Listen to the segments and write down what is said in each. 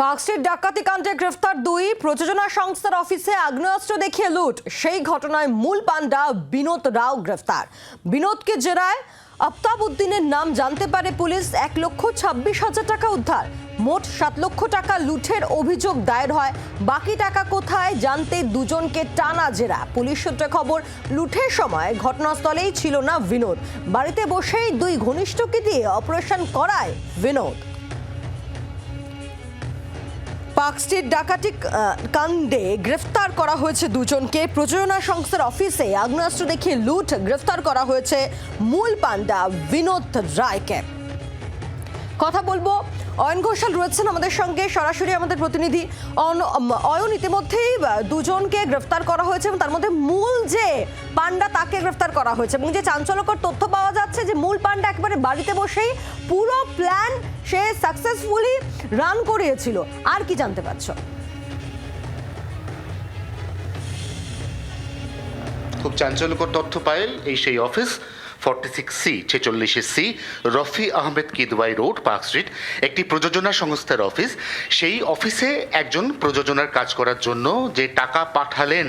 Park Street ডাকাতি কাণ্ডে গ্রেফতার দুই প্রযোজনা সংস্থার অফিসে আগ্নেয়াস্ত্র দেখিয়ে লুট। সেই ঘটনায় মূল পান্ডা বিনোদ রাও গ্রেফতার। বিনোদকে জেরায় আফতাব উদ্দিনের নাম জানতে পারে পুলিশ। এক লক্ষ ছাব্বিশ হাজার টাকা উদ্ধার। মোট সাত লক্ষ টাকা লুঠের অভিযোগ দায়ের হয়। বাকি টাকা কোথায় জানতে দুজনকে টানা জেরা। পুলিশ সূত্রে খবর লুঠের সময় ঘটনাস্থলেই ছিল না বিনোদ। বাড়িতে বসেই দুই ঘনিষ্ঠকে দিয়ে অপারেশন করায় বিনোদ। পার্কস্ট্রিট ডাকাতি কাণ্ডে গ্রেফতার করা হয়েছে দুজনকে। প্রযোজনা সংস্থার অফিসে আগ্নেয়াস্ত্র দেখিয়ে লুট গ্রেফতার করা হয়েছে মূল পান্ডা বিনোদ রায়কে। কথা বলব। অয়ন ঘোষাল রয়েছেন আমাদের সঙ্গে, সরাসরি আমাদের প্রতিনিধি অয়ন, ইতিমধ্যেই দুজনকে গ্রেফতার করা হয়েছে এবং তার মধ্যে মূল যে পান্ডা তাকে গ্রেফতার করা হয়েছে এবং যে চাঞ্চল্যকর তথ্য পাওয়া যাচ্ছে যে মূল পান্ডা একেবারে বাড়িতে বসেই পুরো প্ল্যান সে সাকসেসফুলি রান করিয়েছিল। আর কি জানতে পারছ? খুব চাঞ্চল্যকর তথ্য পায়েল এই সেই office forty six C, ছেচল্লিশে C, Rafi Ahmed Kidwai road, park street, একটি প্রযোজনা সংস্থার অফিস। সেই অফিসে একজন প্রযোজনার কাজ করার জন্য যে টাকা পাঠালেন,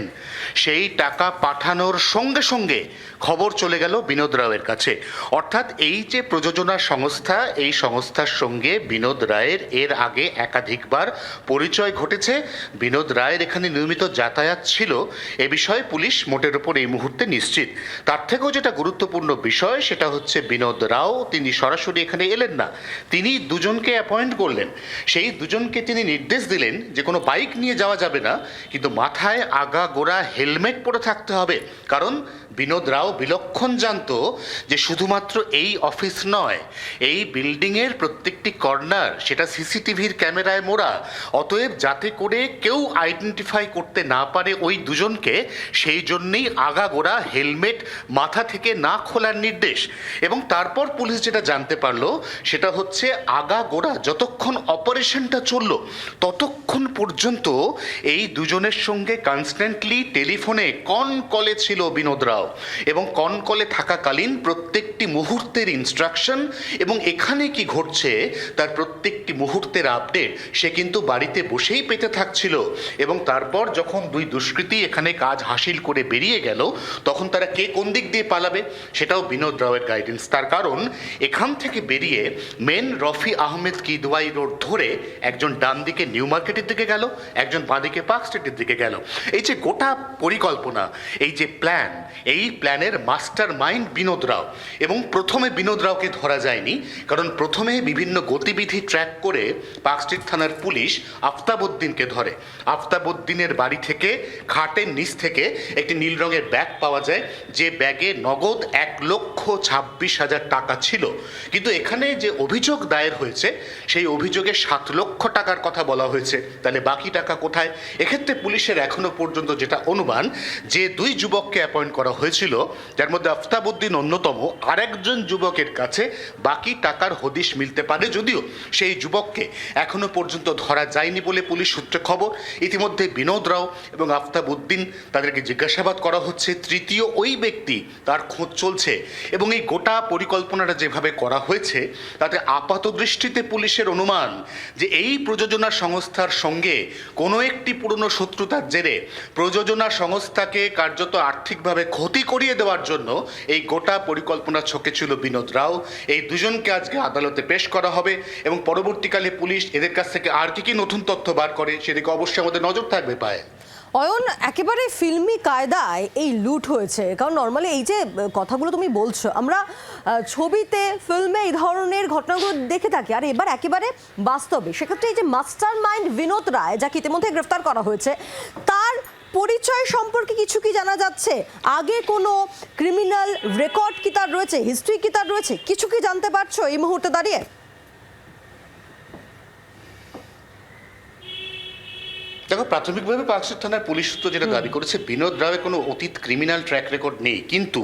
সেই টাকা পাঠানোর সঙ্গে সঙ্গে খবর চলে গেল বিনোদ রাওয়ের কাছে। অর্থাৎ এই যে প্রযোজনা সংস্থা, এই সংস্থার সঙ্গে বিনোদ রায়ের এর আগে একাধিকবার পরিচয় ঘটেছে। বিনোদ রায়ের এখানে নিয়মিত যাতায়াত ছিল। এ বিষয়ে পুলিশ মোটের ওপর এই মুহূর্তে নিশ্চিত। তার থেকেও যেটা গুরুত্বপূর্ণ বিষয়, সেটা হচ্ছে বিনোদ রাও, তিনি সরাসরি এখানে এলেন না। তিনি দুজনকে অ্যাপয়েন্ট করলেন। সেই দুজনকে তিনি নির্দেশ দিলেন যে কোনো বাইক নিয়ে যাওয়া যাবে না, কিন্তু মাথায় আগা গোড়া হেলমেট পরে থাকতে হবে। কারণ বিনোদ রাও বিলক্ষণ জানতো যে শুধুমাত্র এই অফিস নয়, এই বিল্ডিংয়ের প্রত্যেকটি কর্নার সেটা সিসিটিভির ক্যামেরায় মোড়া। অতএব যাতে করে কেউ আইডেন্টিফাই করতে না পারে ওই দুজনকে, সেই জন্যেই আগাগোড়া হেলমেট মাথা থেকে না খোলার নির্দেশ। এবং তারপর পুলিশ যেটা জানতে পারল, সেটা হচ্ছে আগাগোড়া যতক্ষণ অপারেশনটা চলল, ততক্ষণ পর্যন্ত এই দুজনের সঙ্গে কনস্ট্যান্টলি টেলিফোনে কন কলে ছিল বিনোদ রাও। এবং কন কলে থাকাকালীন প্রত্যেকটি মুহূর্তের ইনস্ট্রাকশন এবং এখানে কি ঘটছে, তার প্রত্যেকটি মুহূর্তের আপডেট সে কিন্তু বাড়িতে বসেই পেতে থাকছিল। এবং তারপর যখন দুই দুষ্কৃতী এখানে কাজ হাসিল করে বেরিয়ে গেল, তখন তারা কে কোন দিক দিয়ে পালাবে সেটাও বিনোদ রাওয়ের গাইডেন্স। তার কারণ, এখান থেকে বেরিয়ে মেন রফি আহমেদ কিদওয়াই রোড ধরে একজন ডান দিকে নিউ মার্কেটের দিকে গেল, একজন বাঁ দিকে পার্ক স্ট্রিটের দিকে গেল। এই যে গোটা পরিকল্পনা, এই যে প্ল্যান, এই প্ল্যানের মাস্টার মাইন্ড বিনোদ রাও। এবং প্রথমে বিনোদ রাওকে ধরা যায়নি, কারণ প্রথমে বিভিন্ন গতিবিধি ট্র্যাক করে পার্ক স্ট্রিট থানার পুলিশ আফতাবউদ্দিনকে ধরে। আফতাবউদ্দিনের বাড়ি থেকে খাটের নিচ থেকে একটি নীল রঙের ব্যাগ পাওয়া যায়, যে ব্যাগে নগদ এক লক্ষ ছাব্বিশ হাজার টাকা ছিল। কিন্তু এখানে যে অভিযোগ দায়ের হয়েছে, সেই অভিযোগে সাত লক্ষ টাকার কথা বলা হয়েছে। তাহলে বাকি টাকা কোথায়? এক্ষেত্রে পুলিশের এখনও পর্যন্ত যেটা অনুমান, যে দুই যুবককে অ্যাপয়েন্ট করা হয়েছিল, যার মধ্যে আফতাবুদ্দিন অন্যতম, আরেকজন যুবকের কাছে বাকি টাকার হদিশ মিলতে পারে যদিও সেই যুবককে এখনও পর্যন্ত ধরা যায়নি বলে পুলিশ সূত্রে খবর। ইতিমধ্যে বিনোদ রাও এবং আফতাবুদ্দিন তাদেরকে জিজ্ঞাসাবাদ করা হচ্ছে। তৃতীয় ওই ব্যক্তি তার খোঁজ চলছে এবং এই গোটা পরিকল্পনাটা যেভাবে করা হয়েছে, তাতে আপাত দৃষ্টিতে পুলিশের অনুমান যে এই প্রযোজনা সংস্থার সঙ্গে কোনো একটি পুরনো শত্রুতার জেরে প্রযোজনা সংস্থাকে কার্যত আর্থিকভাবে ক্ষতি করিয়ে দেওয়ার জন্য এই গোটা পরিকল্পনা ছকে ছিল বিনোদ রাও। এই দুজনকে আজকে আদালতে পেশ করা হবে এবং পরবর্তীকালে পুলিশ এদের কাছ থেকে আর কি কি নতুন তথ্য বার করে, সেদিকে অবশ্যই আমাদের নজর থাকবে পায়। অয়ন, একেবারে ফিল্মি কায়দায় এই লুট হয়েছে। কারণ নর্মালি এই যে কথাগুলো তুমি বলছো, আমরা ছবিতে, ফিল্মে এই ধরনের ঘটনাগুলো দেখে থাকি। আর এবার একেবারে বাস্তবে, সেক্ষেত্রে এই যে মাস্টার মাইন্ড বিনোদ রায়, যাকে ইতিমধ্যে গ্রেফতার করা হয়েছে, তার পরিচয় সম্পর্কে কিছু কি জানা যাচ্ছে? আগে কোনো ক্রিমিনাল রেকর্ড কি তার রয়েছে? হিস্ট্রি কি তার রয়েছে? কিছু কি জানতে পারছ এই মুহূর্তে দাঁড়িয়ে? দেখো প্রাথমিকভাবে পাকশিট থানার পুলিশ তো যেটা দাবি করেছে বিনোদ রাওয়ের কোনো অতীত ক্রিমিনাল ট্র্যাক রেকর্ড নেই। কিন্তু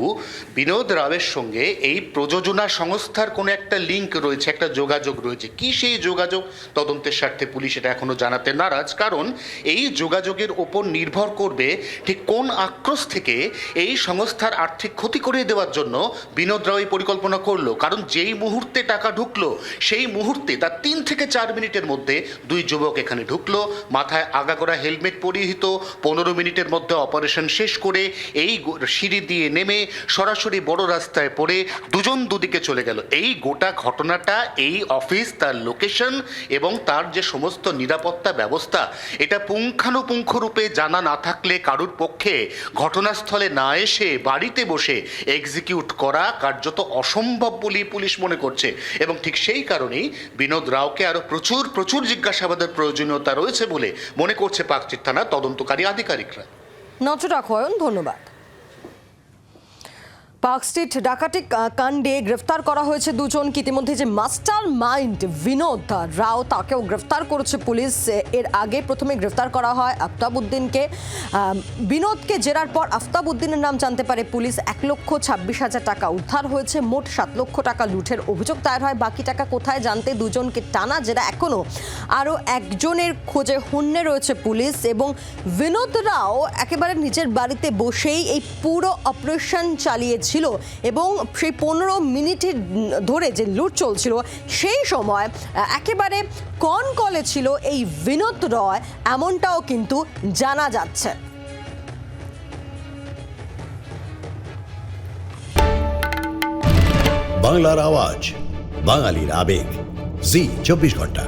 বিনোদ রাওয়ের সঙ্গে এই প্রযোজনা সংস্থার কোনো একটা লিঙ্ক রয়েছে একটা যোগাযোগ রয়েছে। কি সেই যোগাযোগ? তদন্তের স্বার্থে পুলিশ এটা এখনও জানাতে নারাজ। কারণ এই যোগাযোগের ওপর নির্ভর করবে ঠিক কোন আক্রোশ থেকে এই সংস্থার আর্থিক ক্ষতি করিয়ে দেওয়ার জন্য বিনোদ রাও এই পরিকল্পনা করল। কারণ যেই মুহূর্তে টাকা ঢুকলো সেই মুহূর্তে তার তিন থেকে চার মিনিটের মধ্যে দুই যুবক এখানে ঢুকলো মাথায় আগাগোড়া হেলমেট পরিহিত, পনেরো মিনিটের মধ্যে অপারেশন শেষ করে এই সিঁড়ি দিয়ে নেমে সরাসরি বড় রাস্তায় পড়ে দুজন দুদিকে চলে গেল। এই গোটা ঘটনাটা, এই অফিস, তার লোকেশন এবং তার যে সমস্ত নিরাপত্তা ব্যবস্থা, এটা পুঙ্খানুপুঙ্খ রূপে জানা না থাকলে কারুর পক্ষে ঘটনাস্থলে না এসে বাড়িতে বসে এক্সিকিউট করা কার্যত অসম্ভব বলেই পুলিশ মনে করছে। এবং ঠিক সেই কারণেই বিনোদ রাওকে আরও প্রচুর প্রচুর জিজ্ঞাসাবাদের প্রয়োজনীয়তা রয়েছে বলে মনে করছে পাকচির থানার তদন্তকারী আধিকারিকরা। নজর রাখো ধন্যবাদ। পার্ক স্ট্রিট ডাকাতি কাণ্ডে গ্রেফতার করা হয়েছে দুজনকে। ইতিমধ্যে যে মাস্টার মাইন্ড বিনোদ রাও তাকেও গ্রেফতার করেছে পুলিশ। এর আগে প্রথমে গ্রেফতার করা হয় আফতাবউদ্দিনকে। বিনোদকে জেরার পর আফতাবউদ্দিনের নাম জানতে পারে পুলিশ। এক লক্ষ ছাব্বিশ হাজার টাকা উদ্ধার হয়েছে, মোট সাত লক্ষ টাকা লুঠের অভিযোগ দায়ের হয়। বাকি টাকা কোথায় জানতে দুজনকে টানা জেরা এখনও আরও একজনের খোঁজে হন্যে রয়েছে পুলিশ এবং বিনোদ রাও একেবারে নিজের বাড়িতে বসেই এই পুরো অপারেশন চালিয়েছিল এবং সেই পনেরো মিনিটের ধরে যে লুট চলছিল, সেই সময় একেবারে কন কলে ছিল এই বিনোদ রয়, এমনটাও কিন্তু জানা যাচ্ছে। বাংলার আওয়াজ, বাঙালির আবেগ, জি, চব্বিশ ঘণ্টা।